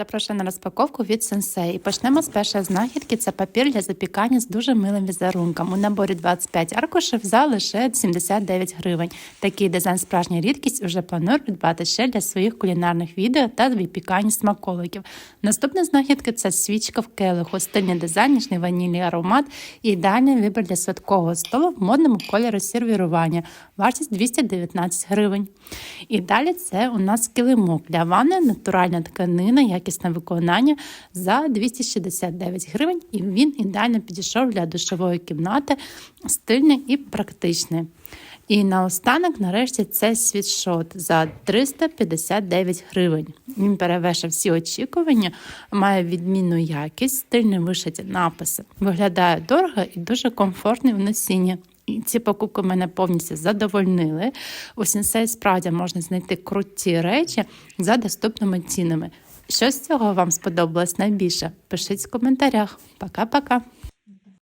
Запрошую на розпаковку від Sensei. І почнемо з першої знахідки. Це папір для запікання з дуже милим візерунком. У наборі 25 аркушів за лише 79 гривень. Такий дизайн справжня рідкість уже планую придбати ще для своїх кулінарних відео та випікань смаколиків. Наступна знахідка це свічка в келиху, стильний дизайн, ніжний ванільний аромат і ідеальний вибір для святкового столу в модному кольору сервірування. Вартість 219 гривень. І далі це у нас килимок для ванни, натуральна тканина, якісне виконання за 269 гривень. І він ідеально підійшов для душової кімнати, стильний і практичний. І наостанок, нарешті, це світшот за 359 гривень. Він перевершив всі очікування, має відмінну якість, стильні вишиті написи. Виглядає дорого і дуже комфортний в носінні. І ці покупки мене повністю задовольнили. У Сінсей справді можна знайти круті речі за доступними цінами. Що з цього вам сподобалось найбільше? Пишіть в коментарях. Пока-пока!